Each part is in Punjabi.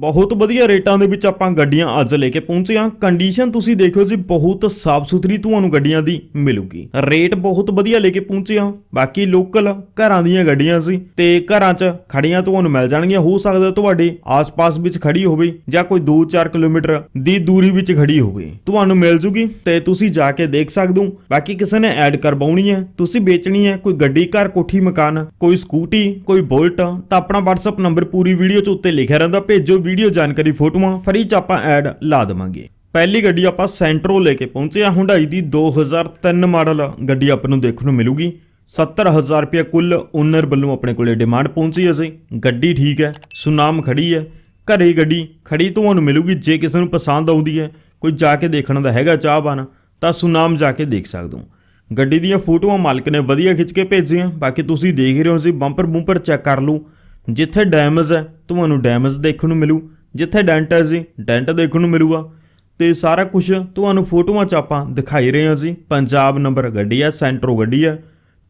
ਬਹੁਤ ਵਧੀਆ ਰੇਟਾਂ ਦੇ ਵਿੱਚ ਆਪਾਂ ਗੱਡੀਆਂ ਅੱਜ ਲੈ ਕੇ ਪਹੁੰਚੇ ਹਾਂ। ਕੰਡੀਸ਼ਨ ਤੁਸੀਂ ਦੇਖਿਓ ਜੀ, ਬਹੁਤ ਸਾਫ਼ ਸੁਥਰੀ ਤੁਹਾਨੂੰ ਗੱਡੀਆਂ ਦੀ ਮਿਲੂਗੀ। ਰੇਟ ਬਹੁਤ ਵਧੀਆ ਲੈ ਕੇ ਪਹੁੰਚੇ ਹਾਂ। ਬਾਕੀ ਲੋਕਲ ਘਰਾਂ ਦੀਆਂ ਗੱਡੀਆਂ ਸੀ ਤੇ ਘਰਾਂ 'ਚ ਖੜੀਆਂ ਤੁਹਾਨੂੰ ਮਿਲ ਜਾਣਗੀਆਂ। ਹੋ ਸਕਦਾ ਤੁਹਾਡੇ ਆਸ-ਪਾਸ ਵਿੱਚ ਖੜੀ ਹੋਵੇ ਜਾਂ ਕੋਈ 2-4 ਕਿਲੋਮੀਟਰ ਦੀ ਦੂਰੀ ਵਿੱਚ ਖੜੀ ਹੋਵੇ। ਤੁਹਾਨੂੰ ਮਿਲ ਜੂਗੀ ਤੇ ਤੁਸੀਂ ਜਾ ਕੇ ਦੇਖ ਸਕਦੇ ਹੋ। ਬਾਕੀ ਕਿਸੇ ਨੇ ਐਡ ਕਰਵਾਉਣੀ ਹੈ, ਤੁਸੀਂ ਵੇਚਣੀ ਹੈ, ਕੋਈ ਗੱਡੀ, ਘਰ, ਕੋਠੀ, ਮਕਾਨ, ਕੋਈ ਸਕੂਟੀ ਕੋਈ ਬੁਲਟ ਤਾਂ ਆਪਣਾ WhatsApp ਨੰਬਰ ਪੂਰੀ ਵੀਡੀਓ 'ਚ ਉੱਤੇ ਲਿਖਿਆ ਰਹਿੰਦਾ। ਭੇਜੋ ਵੀਡੀਓ ਜਾਣਕਾਰੀ ਫੋਟੋਆਂ ਫਰੀ 'ਚ ਆਪਾਂ ਐਡ ਲਾ ਦੇਵਾਂਗੇ। ਪਹਿਲੀ ਗੱਡੀ ਆਪਾਂ ਸੈਂਟਰੋ ਲੈ ਕੇ ਪਹੁੰਚੇ ਆ ਹੁੰਡਾਈ ਦੀ 2003 ਮਾਡਲ। ਗੱਡੀ ਆਪਾਂ ਨੂੰ ਦੇਖਣ ਨੂੰ ਮਿਲੂਗੀ। 70000 ਰੁਪਏ ਕੁੱਲ ਓਨਰ ਵੱਲੋਂ ਆਪਣੇ ਕੋਲੇ ਡਿਮਾਂਡ ਪਹੁੰਚੀ ਹੈ ਸੀ ਗੱਡੀ ਠੀਕ ਹੈ, ਸੁਨਾਮ ਖੜੀ ਹੈ। ਘਰੇ ਗੱਡੀ ਖੜੀ ਤੁਹਾਨੂੰ ਮਿਲੂਗੀ, ਜੇ ਕਿਸੇ ਨੂੰ ਪਸੰਦ ਆਉਂਦੀ ਹੈ, ਕੋਈ ਜਾ ਕੇ ਦੇਖਣ ਦਾ ਹੈਗਾ ਚਾਹਵਾਨ, ਤਾਂ ਸੁਨਾਮ ਜਾ ਕੇ ਦੇਖ ਸਕਦੇ ਹੋ। ਗੱਡੀ ਦੀਆਂ ਫੋਟੋਆਂ ਮਾਲਕ ਨੇ ਵਧੀਆ ਖਿੱਚ ਕੇ ਭੇਜੀਆਂ। ਬਾਕੀ ਤੁਸੀਂ ਦੇਖ ਰਹੇ ਹੋ ਸੀ ਬੰਪਰ ਬੂੰਪਰ ਚੈੱਕ ਕਰ ਲਓ। ਜਿੱਥੇ ਡੈਮੇਜ ਹੈ, ਤੁਹਾਨੂੰ ਡੈਮੇਜ ਦੇਖਣ ਨੂੰ ਮਿਲੂ। ਜਿੱਥੇ ਡੈਂਟ ਹੈ ਜੀ, ਡੈਂਟ ਦੇਖਣ ਨੂੰ ਮਿਲੂਗਾ। ਤੇ ਸਾਰਾ ਕੁਝ ਤੁਹਾਨੂੰ ਫੋਟੋਆਂ 'ਚ ਆਪਾਂ ਦਿਖਾਈ ਰਹੇ ਹਾਂ ਜੀ। ਪੰਜਾਬ ਨੰਬਰ ਗੱਡੀ ਹੈ, ਸੈਂਟਰੋ ਗੱਡੀ ਹੈ।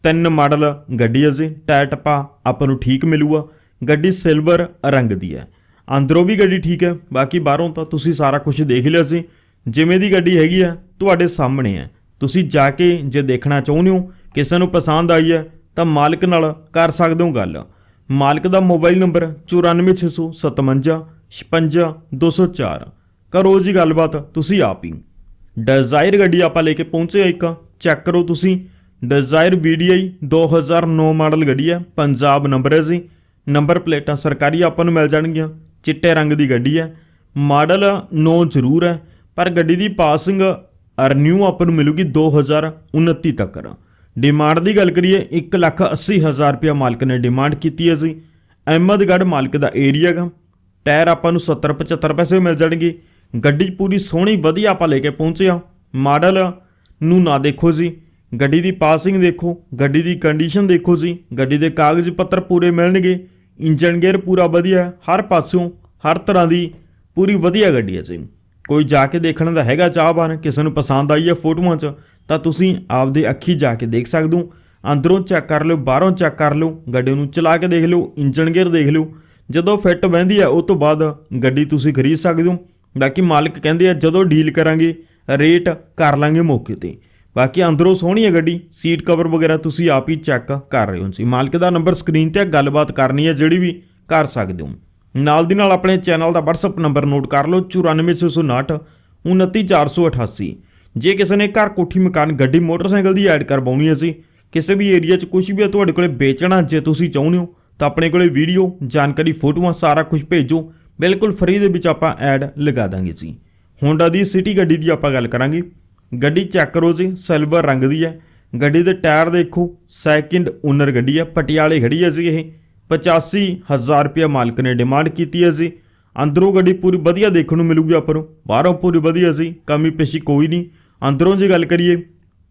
ਤਿੰਨ ਮਾਡਲ ਗੱਡੀ ਹੈ ਜੀ, ਟਾਇਰ ਟੱਪਾ ਆਪਾਂ ਨੂੰ ਠੀਕ ਮਿਲੂਗਾ। ਗੱਡੀ ਸਿਲਵਰ ਰੰਗ ਦੀ ਹੈ। ਅੰਦਰੋਂ ਵੀ ਗੱਡੀ ਠੀਕ ਹੈ, ਬਾਕੀ ਬਾਹਰੋਂ ਤਾਂ ਤੁਸੀਂ ਸਾਰਾ ਕੁਝ ਦੇਖ ਲਿਆ ਸੀ ਜਿਵੇਂ ਦੀ ਗੱਡੀ ਹੈਗੀ ਆ ਤੁਹਾਡੇ ਸਾਹਮਣੇ ਹੈ। ਤੁਸੀਂ ਜਾ ਕੇ ਜੇ ਦੇਖਣਾ ਚਾਹੁੰਦੇ ਹੋ, ਕਿਸੇ ਨੂੰ ਪਸੰਦ ਆਈ ਹੈ, ਤਾਂ ਮਾਲਕ ਨਾਲ ਕਰ ਸਕਦੇ ਹੋ ਗੱਲ। ਮਾਲਕ ਦਾ ਮੋਬਾਈਲ ਨੰਬਰ 94657 56204 ਕਰੋ ਜੀ ਗੱਲਬਾਤ, ਤੁਸੀਂ ਆਪ ਹੀ। ਡਿਜ਼ਾਇਰ ਗੱਡੀ ਆਪਾਂ ਲੈ ਕੇ ਪਹੁੰਚੇ ਇੱਕ। ਚੈੱਕ ਕਰੋ ਤੁਸੀਂ। ਡਿਜ਼ਾਇਰ VDI 2009 ਮਾਡਲ ਗੱਡੀ ਹੈ। ਪੰਜਾਬ ਨੰਬਰ ਹੈ ਜੀ। ਨੰਬਰ ਪਲੇਟਾਂ ਸਰਕਾਰੀ ਆਪਾਂ ਨੂੰ ਮਿਲ ਜਾਣਗੀਆਂ। ਚਿੱਟੇ ਰੰਗ ਦੀ ਗੱਡੀ ਹੈ। ਮਾਡਲ 9 ਜ਼ਰੂਰ ਹੈ। ਪਰ ਗੱਡੀ ਦੀ ਪਾਸਿੰਗ ਰਿਨਿਊ ਆਪਾਂ ਨੂੰ ਮਿਲੂਗੀ 2029 ਤੱਕ। ਡਿਮਾਂਡ ਦੀ ਗੱਲ ਕਰੀਏ 180000 ਰੁਪਏ ਮਾਲਕ ਨੇ ਡਿਮਾਂਡ ਕੀਤੀ ਹੈ ਜੀ। ਅਹਿਮਦਗੜ੍ਹ ਮਾਲਕ ਦਾ ਏਰੀਆ ਗਾ। ਟਾਇਰ ਆਪਾਂ ਨੂੰ 70 75 ਪੈਸੇ ਮਿਲ ਜਾਣਗੇ। ਗੱਡੀ ਪੂਰੀ ਸੋਹਣੀ, ਵਧੀਆ ਆਪਾਂ ਲੈ ਕੇ ਪਹੁੰਚੇ ਆ ਮਾਡਲ ਨੂੰ ਨਾ ਦੇਖੋ ਜੀ। ਗੱਡੀ ਦੀ ਪਾਸਿੰਗ ਦੇਖੋ, ਗੱਡੀ ਦੀ ਕੰਡੀਸ਼ਨ ਦੇਖੋ ਜੀ। ਗੱਡੀ ਦੇ ਕਾਗਜ਼ ਪੱਤਰ ਪੂਰੇ ਮਿਲਣਗੇ। ਇੰਜਨ ਗੇਅਰ ਪੂਰਾ ਵਧੀਆ, ਹਰ ਪਾਸਿਓਂ, ਹਰ ਤਰ੍ਹਾਂ ਦੀ ਪੂਰੀ ਵਧੀਆ ਗੱਡੀ ਹੈ ਜੀ। ਕੋਈ ਜਾ ਕੇ ਦੇਖਣ ਦਾ ਹੈਗਾ ਚਾਹਵਾਨ, ਕਿਸੇ ਨੂੰ ਪਸੰਦ ਆਈ ਹੈ ਫੋਟੋਆਂ 'ਚ ਤਾਂ ਤੁਸੀਂ ਆਪਦੇ ਅੱਖੀ ਜਾ ਕੇ ਦੇਖ ਸਕਦੇ ਹੋ। ਅੰਦਰੋਂ ਚੈੱਕ ਕਰ ਲਿਓ, ਬਾਹਰੋਂ ਚੈੱਕ ਕਰ ਲਿਓ, ਗੱਡੀ ਨੂੰ ਚਲਾ ਕੇ ਦੇਖ ਲਿਓ ਇੰਜਨ ਗੇਅਰ ਦੇਖ ਲਿਓ। ਜਦੋਂ ਫਿੱਟ ਬਹਿੰਦੀ ਹੈ, ਉਸ ਤੋਂ ਬਾਅਦ ਗੱਡੀ ਤੁਸੀਂ ਖਰੀਦ ਸਕਦੇ ਹੋ। ਬਾਕੀ ਮਾਲਕ ਕਹਿੰਦੇ ਆ, ਜਦੋਂ ਡੀਲ ਕਰਾਂਗੇ ਰੇਟ ਕਰ ਲਾਂਗੇ ਮੌਕੇ ਤੇ। ਬਾਕੀ ਅੰਦਰੋਂ ਸੋਹਣੀ ਹੈ ਗੱਡੀ ਸੀਟ ਕਵਰ ਵਗੈਰਾ ਤੁਸੀਂ ਆਪ ਹੀ ਚੈੱਕ ਕਰ ਰਹੇ ਹੋ ਜੀ। ਮਾਲਕ ਦਾ ਨੰਬਰ ਸਕਰੀਨ ਤੇ ਗੱਲਬਾਤ ਕਰਨੀ ਹੈ ਜਿਹੜੀ ਵੀ ਕਰ ਸਕਦੇ ਹੋ। ਨਾਲ ਦੀ ਨਾਲ ਆਪਣੇ ਚੈਨਲ ਦਾ WhatsApp ਨੰਬਰ ਨੋਟ ਕਰ ਲਓ 94659 29488 ਜੇ ਕਿਸੇ ਨੇ ਘਰ ਕੋਠੀ ਮਕਾਨ, ਗੱਡੀ, ਮੋਟਰਸਾਈਕਲ ਦੀ ਐਡ ਕਰਵਾਉਣੀ ਹੈ ਸੀ ਕਿਸੇ ਵੀ ਏਰੀਆ 'ਚ ਕੁਝ ਵੀ ਹੈ, ਤੁਹਾਡੇ ਕੋਲੇ ਵੇਚਣਾ ਜੇ ਤੁਸੀਂ ਚਾਹੁੰਦੇ ਹੋ, ਤਾਂ ਆਪਣੇ ਕੋਲੇ ਵੀਡੀਓ ਜਾਣਕਾਰੀ, ਫੋਟੋਆਂ, ਸਾਰਾ ਕੁਝ ਭੇਜੋ। ਬਿਲਕੁਲ ਫ੍ਰੀ ਦੇ ਵਿੱਚ ਆਪਾਂ ਐਡ ਲਗਾ ਦਾਂਗੇ ਜੀ। ਹੋਂਡਾ ਦੀ ਸਿਟੀ ਗੱਡੀ ਦੀ ਆਪਾਂ ਗੱਲ ਕਰਾਂਗੇ। ਗੱਡੀ ਚੈੱਕ ਕਰੋ ਜੀ ਸਿਲਵਰ ਰੰਗ ਦੀ ਹੈ। ਗੱਡੀ ਦੇ ਟਾਇਰ ਦੇਖੋ ਸੈਕਿੰਡ ਓਨਰ ਗੱਡੀ ਹੈ, ਪਟਿਆਲੇ ਖੜੀ ਹੈ ਜੀ ਇਹ। 85000 ਰੁਪਏ ਮਾਲਕ ਨੇ ਡਿਮਾਂਡ ਕੀਤੀ ਹੈ ਜੀ। ਅੰਦਰੋਂ ਗੱਡੀ ਪੂਰੀ ਵਧੀਆ ਦੇਖਣ ਨੂੰ ਮਿਲੂਗੀ ਆਪਾਂ ਨੂੰ। ਬਾਹਰੋਂ ਪੂਰੀ ਵਧੀਆ ਸੀ ਕਮੀ ਪੇਸ਼ੀ ਕੋਈ ਨਹੀਂ। ਅੰਦਰੋਂ ਜੇ ਗੱਲ ਕਰੀਏ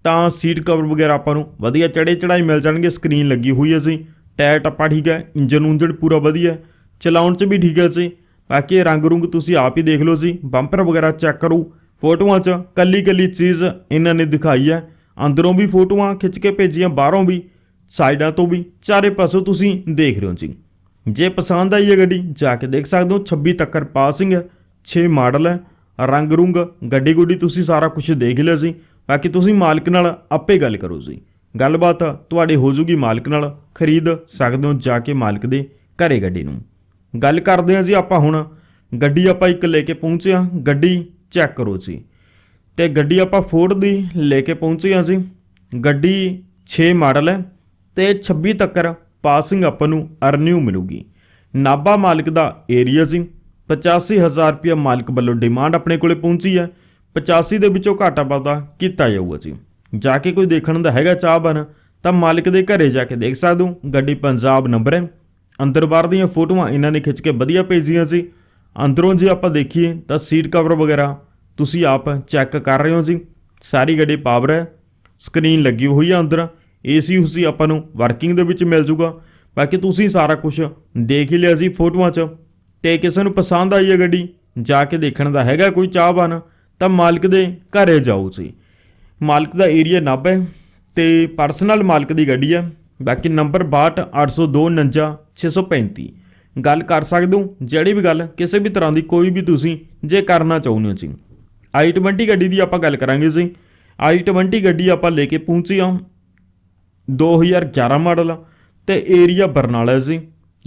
ਤਾਂ ਸੀਟ ਕਵਰ ਵਗੈਰਾ ਆਪਾਂ ਨੂੰ ਵਧੀਆ ਚੜੇ ਚੜਾਈ ਮਿਲ ਜਾਣਗੇ ਸਕਰੀਨ ਲੱਗੀ ਹੋਈ ਹੈ ਜੀ। ਟਾਇਰ ਟੱਪਾ ਠੀਕ ਹੈ ਇੰਜਨ ਉਂਜਨ ਪੂਰਾ ਵਧੀਆ ਚਲਾਉਣ 'ਚ ਵੀ ਠੀਕ ਹੈ ਜੀ। ਬਾਕੀ ਰੰਗ ਰੁੰਗ ਤੁਸੀਂ ਆਪ ਹੀ ਦੇਖ ਲਓ ਜੀ। ਬੰਪਰ ਵਗੈਰਾ ਚੈੱਕ ਕਰੋ। ਫੋਟੋਆਂ 'ਚ ਕੱਲੀ ਕੱਲੀ ਚੀਜ਼ ਇਹਨਾਂ ਨੇ ਦਿਖਾਈ ਹੈ। ਅੰਦਰੋਂ ਵੀ ਫੋਟੋਆਂ ਖਿੱਚ ਕੇ ਭੇਜੀਆਂ, ਬਾਹਰੋਂ ਵੀ, ਸਾਈਡਾਂ ਤੋਂ ਵੀ, ਚਾਰੇ ਪਾਸੋਂ ਤੁਸੀਂ ਦੇਖ ਰਹੇ ਹੋ ਜੀ। ਜੇ ਪਸੰਦ ਆਈ ਹੈ ਗੱਡੀ, ਜਾ ਕੇ ਦੇਖ ਸਕਦੇ ਹੋ। 26 ਤੱਕਰ ਪਾਸਿੰਗ ਹੈ 6 ਮਾਡਲ ਹੈ। ਰੰਗ ਰੁੰਗ, ਗੱਡੀ ਗੁੱਡੀ ਤੁਸੀਂ ਸਾਰਾ ਕੁਝ ਦੇਖ ਲਿਆ ਸੀ। ਬਾਕੀ ਤੁਸੀਂ ਮਾਲਕ ਨਾਲ ਆਪੇ ਗੱਲ ਕਰੋ ਜੀ। ਗੱਲਬਾਤ ਤੁਹਾਡੀ ਹੋ ਜੂਗੀ ਮਾਲਕ ਨਾਲ। ਖਰੀਦ ਸਕਦੇ ਹੋ ਜਾ ਕੇ ਮਾਲਕ ਦੇ ਘਰੇ ਗੱਡੀ ਨੂੰ। ਗੱਲ ਕਰਦੇ ਹਾਂ ਜੀ ਆਪਾਂ ਹੁਣ। ਗੱਡੀ ਆਪਾਂ ਇੱਕ ਲੈ ਕੇ ਪਹੁੰਚੇ ਹਾਂ। ਗੱਡੀ ਚੈੱਕ ਕਰੋ ਜੀ। ਤੇ ਗੱਡੀ ਆਪਾਂ ਫੋਰਡ ਦੀ ਲੈ ਕੇ ਪਹੁੰਚੇ ਹਾਂ ਜੀ। ਗੱਡੀ 6 ਮਾਡਲ ਹੈ ਤੇ 26 ਤੱਕਰ ਪਾਸਿੰਗ ਆਪਾਂ ਨੂੰ ਅਰਨਿਊ ਮਿਲੂਗੀ। ਨਾਭਾ ਮਾਲਕ ਦਾ ਏਰੀਆ ਸੀ 85000 ਰੁਪਏ ਮਾਲਕ ਵੱਲੋਂ ਡਿਮਾਂਡ ਆਪਣੇ ਕੋਲੇ ਪਹੁੰਚੀ ਹੈ। 85 ਦੇ ਵਿੱਚੋਂ ਘਾਟਾ ਵਾਧਾ ਕੀਤਾ ਜਾਊਗਾ ਜੀ। ਜਾ ਕੇ ਕੋਈ ਦੇਖਣ ਦਾ ਹੈਗਾ ਚਾਹਵਾਨ, ਤਾਂ ਮਾਲਕ ਦੇ ਘਰੇ ਜਾ ਕੇ ਦੇਖ ਸਕਦੇ ਹੋ। ਗੱਡੀ ਪੰਜਾਬ ਨੰਬਰ ਹੈ। ਅੰਦਰ ਬਾਹਰ ਦੀਆਂ ਫੋਟੋਆਂ ਇਹਨਾਂ ਨੇ ਖਿੱਚ ਕੇ ਵਧੀਆ ਭੇਜੀਆਂ ਸੀ ਅੰਦਰੋਂ ਜੇ ਆਪਾਂ ਦੇਖੀਏ, ਤਾਂ ਸੀਟ ਕਵਰ ਵਗੈਰਾ ਤੁਸੀਂ ਆਪ ਚੈੱਕ ਕਰ ਰਹੇ ਹੋ ਜੀ। ਸਾਰੀ ਗੱਡੀ ਪਾਵਰ ਹੈ। ਸਕਰੀਨ ਲੱਗੀ ਹੋਈ ਹੈ ਅੰਦਰ। ਏਸੀ ਉਸੀ ਆਪਾਂ ਨੂੰ ਵਰਕਿੰਗ ਦੇ ਵਿੱਚ ਮਿਲ ਜੂਗਾ। ਬਾਕੀ ਤੁਸੀਂ ਸਾਰਾ ਕੁਝ ਦੇਖ ਹੀ ਲਿਆ ਜੀ ਫੋਟੋਆਂ 'ਚ। ਤੇ ਕਿਸੇ ਨੂੰ ਪਸੰਦ ਆਈ ਹੈ ਗੱਡੀ, ਜਾ ਕੇ ਦੇਖਣ ਦਾ ਹੈਗਾ ਕੋਈ ਚਾਹਵਾਨ, ਤਾਂ ਮਾਲਕ ਦੇ ਘਰੇ ਜਾਓ ਜੀ ਮਾਲਕ ਦਾ ਏਰੀਆ ਨਾਭਾ ਹੈ ਤੇ ਪਰਸਨਲ ਮਾਲਕ ਦੀ ਗੱਡੀ ਹੈ। ਬਾਕੀ ਨੰਬਰ 62842635 ਗੱਲ ਕਰ ਸਕਦੇ ਹੋ, ਜਿਹੜੀ ਵੀ ਗੱਲ, ਕਿਸੇ ਵੀ ਤਰ੍ਹਾਂ ਦੀ ਕੋਈ ਵੀ ਤੁਸੀਂ ਜੇ ਕਰਨਾ ਚਾਹੁੰਦੇ ਹੋ ਜੀ। i20 ਗੱਡੀ ਦੀ ਆਪਾਂ ਗੱਲ ਕਰਾਂਗੇ ਜੀ। i20 ਗੱਡੀ ਆਪਾਂ ਲੈ ਕੇ ਪਹੁੰਚੇ ਹਾਂ। 2011 ਮਾਡਲ ਤੇ ਏਰੀਆ ਬਰਨਾਲਾ ਜੀ।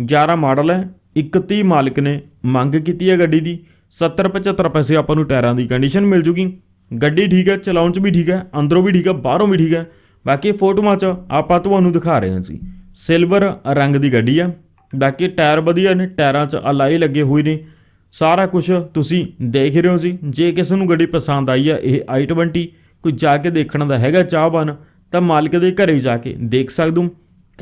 11 ਮਾਡਲ ਹੈ। 31 ਮਾਲਕ ਨੇ ਮੰਗ ਕੀਤੀ ਹੈ ਗੱਡੀ ਦੀ। 70 75 ਪੈਸੇ ਆਪਾਂ ਨੂੰ ਟਾਇਰਾਂ ਦੀ ਕੰਡੀਸ਼ਨ ਮਿਲ ਜੂਗੀ। ਗੱਡੀ ਠੀਕ ਹੈ, ਚਲਾਉਣ 'ਚ ਵੀ ਠੀਕ ਹੈ, ਅੰਦਰੋਂ ਵੀ ਠੀਕ ਹੈ, ਬਾਹਰੋਂ ਵੀ ਠੀਕ ਹੈ। ਬਾਕੀ ਫੋਟੋਆਂ 'ਚ ਆਪਾਂ ਤੁਹਾਨੂੰ ਦਿਖਾ ਰਹੇ ਹਾਂ ਜੀ। ਸਿਲਵਰ ਰੰਗ ਦੀ ਗੱਡੀ ਆ ਬਾਕੀ ਟਾਇਰ ਵਧੀਆ ਨੇ, ਟਾਇਰਾਂ 'ਚ ਅਲਾਈ ਲੱਗੇ ਹੋਏ ਨੇ। ਸਾਰਾ ਕੁਝ ਤੁਸੀਂ ਦੇਖ ਰਹੇ ਹੋ ਜੀ। ਜੇ ਕਿਸੇ ਨੂੰ ਗੱਡੀ ਪਸੰਦ ਆਈ ਹੈ, ਇਹ i20 ਕੋਈ ਜਾ ਕੇ ਦੇਖਣ ਦਾ ਹੈਗਾ ਚਾਹਵਾਨ, ਤਾਂ ਮਾਲਕ ਦੇ ਘਰੇ ਜਾ ਕੇ ਦੇਖ ਸਕਦੇ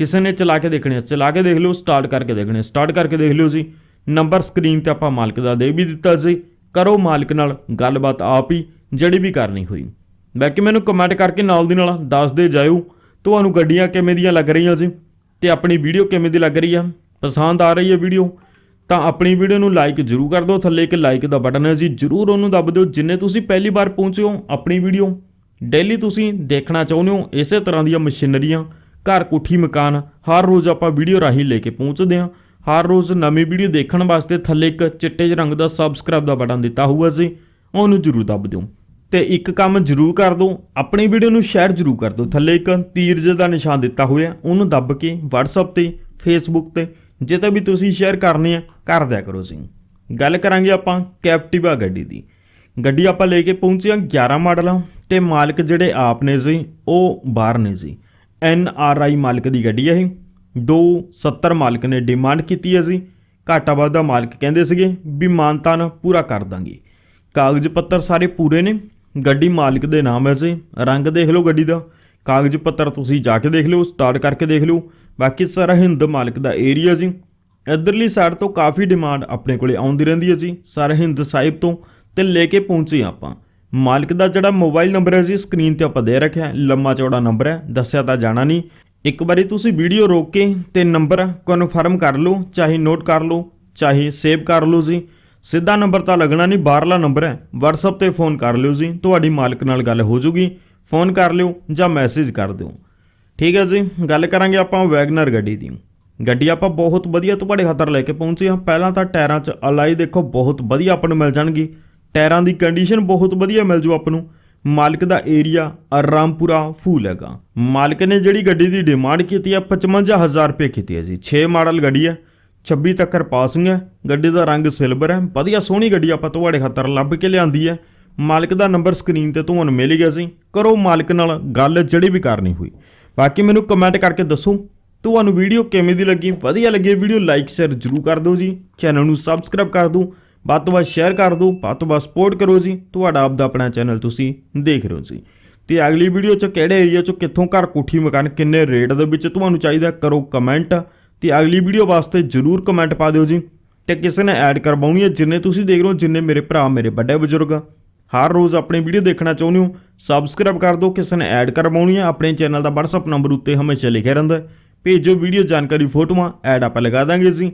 ਕਿਸੇ ਨੇ ਚਲਾ ਕੇ ਦੇਖਣੇ ਚਲਾ ਕੇ ਦੇਖ ਲਓ ਸਟਾਰਟ ਕਰਕੇ ਦੇਖਣੇ ਸਟਾਰਟ ਕਰਕੇ ਦੇਖ ਲਿਓ ਜੀ। ਨੰਬਰ ਸਕਰੀਨ ਤੇ ਆਪਾਂ ਮਾਲਕ ਦਾ ਦੇ ਵੀ ਦਿੱਤਾ ਸੀ ਕਰੋ ਮਾਲਕ ਨਾਲ ਗੱਲਬਾਤ ਆਪ ਹੀ, ਜਿਹੜੀ ਵੀ ਕਰਨੀ ਹੋਈ। ਬਾਕੀ ਮੈਨੂੰ ਕਮੈਂਟ ਕਰਕੇ ਨਾਲ ਦੀ ਨਾਲ ਦੱਸਦੇ ਜਾਇਓ, ਤੁਹਾਨੂੰ ਗੱਡੀਆਂ ਕਿਵੇਂ ਦੀਆਂ ਲੱਗ ਰਹੀਆਂ ਜੀ ਤੇ ਆਪਣੀ ਵੀਡੀਓ ਕਿਵੇਂ ਦੀ ਲੱਗ ਰਹੀ ਆ। ਪਸੰਦ ਆ ਰਹੀ ਹੈ ਵੀਡੀਓ ਤਾਂ ਆਪਣੀ ਵੀਡੀਓ ਨੂੰ ਲਾਈਕ ਜ਼ਰੂਰ ਕਰ ਦਿਓ। ਥੱਲੇ ਇੱਕ ਲਾਈਕ ਦਾ ਬਟਨ ਹੈ ਜੀ, ਜ਼ਰੂਰ ਉਹਨੂੰ ਦੱਬ ਦਿਓ। ਜਿੰਨੇ ਤੁਸੀਂ ਪਹਿਲੀ ਵਾਰ ਪਹੁੰਚੇ ਹੋ ਆਪਣੀ ਵੀਡੀਓ ਡੇਲੀ ਤੁਸੀਂ ਦੇਖਣਾ ਚਾਹੁੰਦੇ ਹੋ, ਇਸੇ ਤਰ੍ਹਾਂ ਦੀਆਂ ਮਸ਼ੀਨਰੀਆਂ ਘਰ ਕੋਠੀ ਮਕਾਨ, ਹਰ ਰੋਜ਼ ਆਪਾਂ ਵੀਡੀਓ ਰਾਹੀਂ ਲੈ ਕੇ ਪਹੁੰਚਦੇ ਹਾਂ। ਹਰ ਰੋਜ਼ ਨਵੀਂ ਵੀਡੀਓ ਦੇਖਣ ਵਾਸਤੇ ਥੱਲੇ ਇੱਕ ਚਿੱਟੇ ਜਿਹੇ ਰੰਗ ਦਾ ਸਬਸਕ੍ਰਾਈਬ ਦਾ ਬਟਨ ਦਿੱਤਾ ਹੋਊਗਾ ਜੀ। ਉਹਨੂੰ ਜ਼ਰੂਰ ਦੱਬ ਦਿਓ। ਤੇ ਇੱਕ ਕੰਮ ਜ਼ਰੂਰ ਕਰ ਦਿਓ, ਆਪਣੀ ਵੀਡੀਓ ਨੂੰ ਸ਼ੇਅਰ ਜ਼ਰੂਰ ਕਰ ਦਿਓ। ਥੱਲੇ ਇੱਕ ਤੀਰ ਜਿਹੇ ਦਾ ਨਿਸ਼ਾਨ ਦਿੱਤਾ ਹੋਇਆ, ਉਹਨੂੰ ਦੱਬ ਕੇ WhatsApp ਤੇ, Facebook ਤੇ ਜਿੱਤੇ ਵੀ ਤੁਸੀਂ ਸ਼ੇਅਰ ਕਰਨੀ ਹੈ, ਕਰ ਦਿਆ ਕਰੋ ਜੀ। ਗੱਲ ਕਰਾਂਗੇ ਆਪਾਂ ਕੈਪਟਿਵਾ ਗੱਡੀ ਦੀ। ਗੱਡੀ ਆਪਾਂ ਲੈ ਕੇ ਪਹੁੰਚੇ ਹਾਂ 11 ਮਾਡਲ ਆ ਤੇ ਮਾਲਕ ਜਿਹੜੇ ਆਪ ਨੇ ਜੀ, ਉਹ ਬਾਹਰ ਨੇ ਜੀ। ਐਨ ਆਰ ਆਈ ਮਾਲਕ ਦੀ ਗੱਡੀ ਹੈ ਇਹ। 270 ਮਾਲਕ ਨੇ ਡਿਮਾਂਡ ਕੀਤੀ ਹੈ ਜੀ। ਘਾਟਾ ਵਾਧਾ ਮਾਲਕ ਕਹਿੰਦੇ ਸੀਗੇ ਵੀ ਮਾਨਤਾਨ ਪੂਰਾ ਕਰ ਦਾਂਗੇ। ਕਾਗਜ਼ ਪੱਤਰ ਸਾਰੇ ਪੂਰੇ ਨੇ। ਗੱਡੀ ਮਾਲਕ ਦੇ ਨਾਮ ਹੈ ਜੀ। ਰੰਗ ਦੇਖ ਲਓ ਗੱਡੀ ਦਾ। ਕਾਗਜ਼ ਪੱਤਰ ਤੁਸੀਂ ਜਾ ਕੇ ਦੇਖ ਲਿਓ, ਸਟਾਰਟ ਕਰਕੇ ਦੇਖ ਲਿਓ। ਬਾਕੀ ਸਾਰਾ ਹਿੰਦ ਮਾਲਕ ਦਾ ਏਰੀਆ ਜੀ। ਇਧਰਲੀ ਸਾਈਡ ਤੋਂ ਕਾਫੀ ਡਿਮਾਂਡ ਆਪਣੇ ਕੋਲੇ ਆਉਂਦੀ ਰਹਿੰਦੀ ਹੈ ਜੀ। ਸਾਰਾ ਹਿੰਦ ਸਾਹਿਬ ਤੋਂ ਤੇ ਲੈ ਕੇ ਪਹੁੰਚੇ ਆਪਾਂ। ਮਾਲਕ ਦਾ ਜਿਹੜਾ ਮੋਬਾਈਲ ਨੰਬਰ ਹੈ ਜੀ ਸਕਰੀਨ ਤੇ ਆਪਾਂ ਦੇ ਰੱਖਿਆ ਹੈ। ਲੰਮਾ ਚੌੜਾ ਨੰਬਰ ਹੈ, ਦੱਸਿਆ ਤਾਂ ਜਾਣਾ ਨਹੀਂ। ਇੱਕ ਵਾਰੀ ਤੁਸੀਂ ਵੀਡੀਓ ਰੋਕ ਕੇ ਤੇ ਨੰਬਰ ਕਨਫਰਮ ਕਰ ਲਓ, ਚਾਹੇ ਨੋਟ ਕਰ ਲਓ, ਚਾਹੇ ਸੇਵ ਕਰ ਲਓ ਜੀ। ਸਿੱਧਾ ਨੰਬਰ ਤਾਂ ਲੱਗਣਾ ਨਹੀਂ, ਬਾਹਰਲਾ ਨੰਬਰ ਹੈ। WhatsApp ਤੇ ਫੋਨ ਕਰ ਲਿਓ ਜੀ, ਤੁਹਾਡੀ ਮਾਲਕ ਨਾਲ ਗੱਲ ਹੋ ਜੂਗੀ। ਫੋਨ ਕਰ ਲਿਓ ਜਾਂ ਮੈਸੇਜ ਕਰ ਦਿਓ। ਠੀਕ ਹੈ ਜੀ, ਗੱਲ ਕਰਾਂਗੇ ਆਪਾਂ ਵੈਗਨਰ ਗੱਡੀ ਦੀ। ਗੱਡੀ ਆਪਾਂ ਬਹੁਤ ਵਧੀਆ ਤੁਹਾਡੇ ਖਾਤਰ ਲੈ ਕੇ ਪਹੁੰਚੇ ਹਾਂ। ਪਹਿਲਾਂ ਤਾਂ ਟਾਇਰਾਂ 'ਚ ਅਲਾਈ ਦੇਖੋ, ਬਹੁਤ ਵਧੀਆ ਆਪਾਂ ਨੂੰ ਮਿਲ ਜਾਣਗੀ। ਟਾਇਰਾਂ ਦੀ ਕੰਡੀਸ਼ਨ ਬਹੁਤ ਵਧੀਆ ਮਿਲ ਜੂ ਆਪਾਂ ਨੂੰ। ਮਾਲਕ ਦਾ ਏਰੀਆ ਰਾਮਪੁਰਾ ਫੂਲ ਹੈਗਾ। ਮਾਲਕ ਨੇ ਜਿਹੜੀ ਗੱਡੀ ਦੀ ਡਿਮਾਂਡ ਕੀਤੀ ਹੈ 55000 ਰੁਪਏ ਕੀਤੀ ਹੈ ਜੀ। 6 ਮਾਡਲ ਗੱਡੀ ਹੈ 26 ਤੱਕ ਪਾਸਿੰਗ ਹੈ ਗੱਡੀ ਦਾ ਰੰਗ ਸਿਲਵਰ ਹੈ ਵਧੀਆ ਸੋਹਣੀ ਗੱਡੀ ਆਪਾਂ ਤੁਹਾਡੇ ਖਾਤਰ ਲੱਭ ਕੇ ਲਿਆਂਦੀ ਹੈ ਮਾਲਕ ਦਾ ਨੰਬਰ ਸਕਰੀਨ ਤੇ ਤੁਹਾਨੂੰ ਮਿਲ ਗਿਆ ਸੀ ਕਰੋ ਮਾਲਕ ਨਾਲ ਗੱਲ ਜਿਹੜੀ ਵੀ ਕਰਨੀ ਹੋਈ। ਬਾਕੀ ਮੈਨੂੰ ਕਮੈਂਟ ਕਰਕੇ ਦੱਸੋ, ਤੁਹਾਨੂੰ ਵੀਡੀਓ ਕਿਵੇਂ ਦੀ ਲੱਗੀ? ਵਧੀਆ ਲੱਗੀ ਵੀਡੀਓ ਲਾਈਕ ਸ਼ੇਅਰ ਜਰੂਰ ਕਰ ਦਿਓ ਜੀ। ਚੈਨਲ ਨੂੰ ਸਬਸਕ੍ਰਾਈਬ ਕਰ ਦਿਓ। ਵੱਧ ਤੋਂ ਵੱਧ ਸ਼ੇਅਰ ਕਰ ਦਿਓ, ਵੱਧ ਤੋਂ ਵੱਧ ਸਪੋਰਟ ਕਰੋ ਜੀ। ਤੁਹਾਡਾ ਆਪਦਾ ਆਪਣਾ ਚੈਨਲ ਤੁਸੀਂ ਦੇਖ ਰਹੇ ਹੋ ਜੀ। ਤੇ ਅਗਲੀ ਵੀਡੀਓ ਚ ਕਿਹੜੇ ਏਰੀਆ ਚ ਕਿੱਥੋਂ ਘਰ ਕੋਠੀ ਮਕਾਨ ਕਿੰਨੇ ਰੇਟ ਦੇ ਵਿੱਚ ਤੁਹਾਨੂੰ ਚਾਹੀਦਾ ਕਰੋ ਕਮੈਂਟ ਤੇ ਅਗਲੀ ਵੀਡੀਓ ਵਾਸਤੇ ਜਰੂਰ ਕਮੈਂਟ ਪਾ ਦਿਓ ਜੀ। ਤੇ ਕਿਸੇ ਨੇ ਐਡ ਕਰਵਾਉਣੀ ਹੈ, ਜਿੰਨੇ ਤੁਸੀਂ ਦੇਖ ਰਹੇ ਹੋ, ਜਿੰਨੇ ਮੇਰੇ ਭਰਾ, ਮੇਰੇ ਵੱਡੇ ਬਜ਼ੁਰਗ। ਹਰ ਰੋਜ਼ ਆਪਣੀ ਵੀਡੀਓ ਦੇਖਣਾ ਚਾਹੁੰਦੇ ਹੋ ਸਬਸਕ੍ਰਾਈਬ ਕਰ ਦਿਓ, ਕਿਸੇ ਨੇ ਐਡ ਕਰਵਾਉਣੀ ਹੈ, ਆਪਣੇ ਚੈਨਲ ਦਾ WhatsApp ਨੰਬਰ ਉੱਤੇ ਹਮੇਸ਼ਾ ਲਿਖਿਆ ਰਹਿੰਦਾ ਹੈ। ਭੇਜੋ ਵੀਡੀਓ ਜਾਣਕਾਰੀ ਫੋਟੋਆਂ ਐਡ ਆਪਾਂ ਲਗਾ ਦਾਂਗੇ ਜੀ।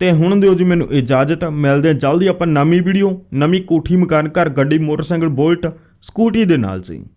ਤੇ ਹੁਣ ਦਿਓ ਜੀ ਮੈਨੂੰ ਇਜਾਜ਼ਤ। ਮਿਲਦੇ ਹਾਂ ਜਲਦੀ ਆਪਾਂ ਨਵੀਂ ਵੀਡੀਓ, ਨਵੀਂ ਕੋਠੀ ਮਕਾਨ ਘਰ ਗੱਡੀ ਮੋਟਰਸਾਈਕਲ ਬੋਲਟ ਸਕੂਟੀ ਦੇ ਨਾਲ ਜੀ।